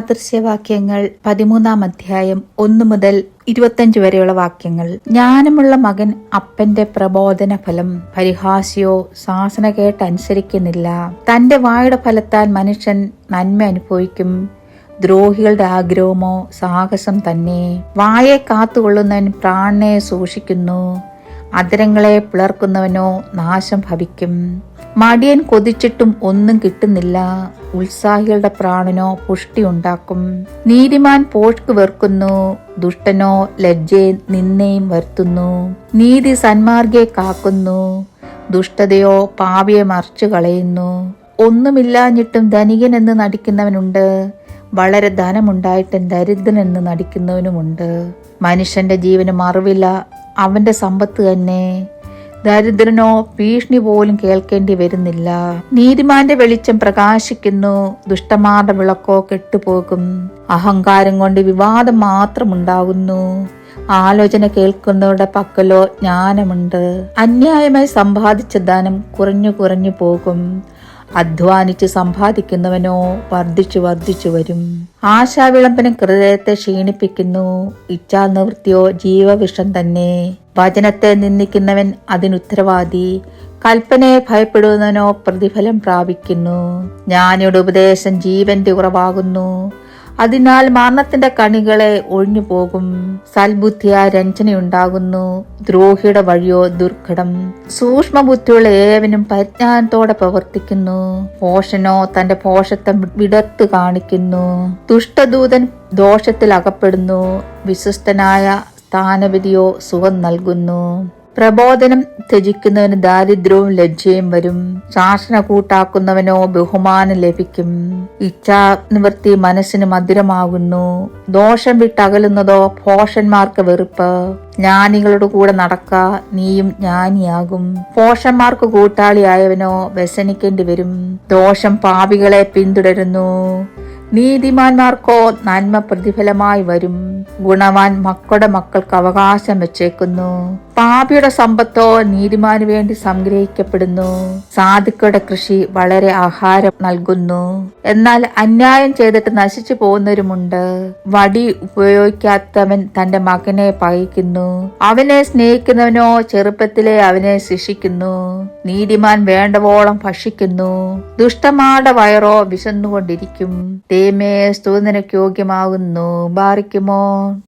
സദൃശ്യവാക്യങ്ങൾ പതിമൂന്നാം അധ്യായം ഒന്നു മുതൽ ഇരുപത്തഞ്ച് വരെയുള്ള വാക്യങ്ങൾ. ജ്ഞാനമുള്ള മകൻ അപ്പന്റെ പ്രബോധന ഫലം പരിഹാസ്യോ ശാസന കേട്ട് അനുസരിക്കുന്നില്ല തന്റെ വായുടെ ഫലത്താൽ മനുഷ്യൻ നന്മ അനുഭവിക്കും. ദ്രോഹികളുടെ ആഗ്രഹമോ സാഹസം തന്നെ. വായെ കാത്തുകൊള്ളുന്നവൻ പ്രാണനെ സൂക്ഷിക്കുന്നു. അതിരങ്ങളെ പിളർക്കുന്നവനോ നാശം ഭവിക്കും. മടിയൻ കൊതിച്ചിട്ടും ഒന്നും കിട്ടുന്നില്ല. ഉത്സാഹികളുടെ പ്രാണനോ പുഷ്ടി ഉണ്ടാക്കും. നീതിമാൻ പോഷ്ക്ക് വെറുക്കുന്നു. ദുഷ്ടനോ ലജ്ജയെ നിന്നെയും വരുത്തുന്നു. നീതി സന്മാർഗയെ കാക്കുന്നു. ദുഷ്ടതയോ പാവിയെ മറിച്ചു കളയുന്നു. ഒന്നുമില്ലാഞ്ഞിട്ടും ധനികൻ എന്ന് നടിക്കുന്നവനുണ്ട്. വളരെ ധനമുണ്ടായിട്ടും ദരിദ്രനെന്ന് നടിക്കുന്നവനുമുണ്ട്. മനുഷ്യന്റെ ജീവന് മറിവില്ല. അവന്റെ സമ്പത്ത് തന്നെ. ദരിദ്രനോ ഭീഷണി പോലും കേൾക്കേണ്ടി വരുന്നില്ല. നീതിമാന്റെ വെളിച്ചം പ്രകാശിക്കുന്നു. ദുഷ്ടമാരുടെ വിളക്കോ കെട്ടുപോകും. അഹങ്കാരം കൊണ്ട് വിവാദം മാത്രമുണ്ടാകുന്നു. ആലോചന കേൾക്കുന്നവരുടെ പക്കലോ ജ്ഞാനമുണ്ട്. അന്യായമായി സമ്പാദിച്ച ധനം കുറഞ്ഞു കുറഞ്ഞു പോകും. അധ്വാനിച്ച് സമ്പാദിക്കുന്നവനോ വർദ്ധിച്ചു വർദ്ധിച്ചു വരും. ആശാവിളംബനം ഹൃദയത്തെ ക്ഷീണിപ്പിക്കുന്നു. ഇച്ഛാ നിവൃത്തിയോ ജീവവിഷം തന്നെ. വചനത്തെ നിന്ദിക്കുന്നവൻ അതിനുത്തരവാദി കൽപ്പനയെ ഭയപ്പെടുന്നവനോ പ്രതിഫലം പ്രാപിക്കുന്നു. ജ്ഞാനിയുടെ ഉപദേശം ജീവന്റെ ഉറവാകുന്നു അതിനാൽ മരണത്തിന്റെ കണികളെ ഒഴിഞ്ഞു പോകും സൽബുദ്ധിയ രഞ്ജനയുണ്ടാകുന്നു. ദ്രോഹിയുടെ വഴിയോ ദുർഘടം. സൂക്ഷ്മബുദ്ധിയുള്ള ഏവനും പരിജ്ഞാനത്തോടെ പ്രവർത്തിക്കുന്നു. പോഷനോ തന്റെ പോഷത്വം വിടർത്ത് കാണിക്കുന്നു. ദുഷ്ടദൂതൻ ദോഷത്തിൽ അകപ്പെടുന്നു. വിശ്വസ്തനായ സ്ഥാനപതിയോ സുഖം നൽകുന്നു. പ്രബോധനം ത്യജിക്കുന്നവന് ദാരിദ്ര്യവും ലജ്ജയും വരും. ശാസന കൂട്ടാക്കുന്നവനോ ബഹുമാനം ലഭിക്കും. ഇച്ഛാ നിവൃത്തി മനസ്സിന് മധുരമാകുന്നു. ദോഷം വിട്ടകലുന്നതോ പോഷന്മാർക്ക് വെറുപ്പ്. ജ്ഞാനികളുടെ കൂടെ നടക്ക നീയും ജ്ഞാനിയാകും. പോഷന്മാർക്ക് കൂട്ടാളിയായവനോ വ്യസനിക്കേണ്ടി വരും ദോഷം പാപികളെ പിന്തുടരുന്നു. നീതിമാന്മാർക്കോ നന്മ പ്രതിഫലമായി വരും. ഗുണവാൻ മക്കളുടെ മക്കൾക്ക് അവകാശം വെച്ചേക്കുന്നു. പാപിയുടെ സമ്പത്തോ നീതിമാന് വേണ്ടി സംഗ്രഹിക്കപ്പെടുന്നു. സാധുക്കളുടെ കൃഷി വളരെ ആഹാരം നൽകുന്നു. എന്നാൽ അന്യായം ചെയ്തിട്ട് നശിച്ചു പോകുന്നവരുമുണ്ട്. വടി ഉപയോഗിക്കാത്തവൻ തന്റെ മകനെ പകയ്ക്കുന്നു. അവനെ സ്നേഹിക്കുന്നവനോ ചെറുപ്പത്തിലെ അവനെ ശിക്ഷിക്കുന്നു. നീതിമാൻ വേണ്ടവോളം ഭക്ഷിക്കുന്നു. ദുഷ്ടമാരുടെ വയറോ വിശന്നുകൊണ്ടിരിക്കും. തേമേ നിനക്ക് യോഗ്യമാകുന്നു. ബാറിക്കുമോ?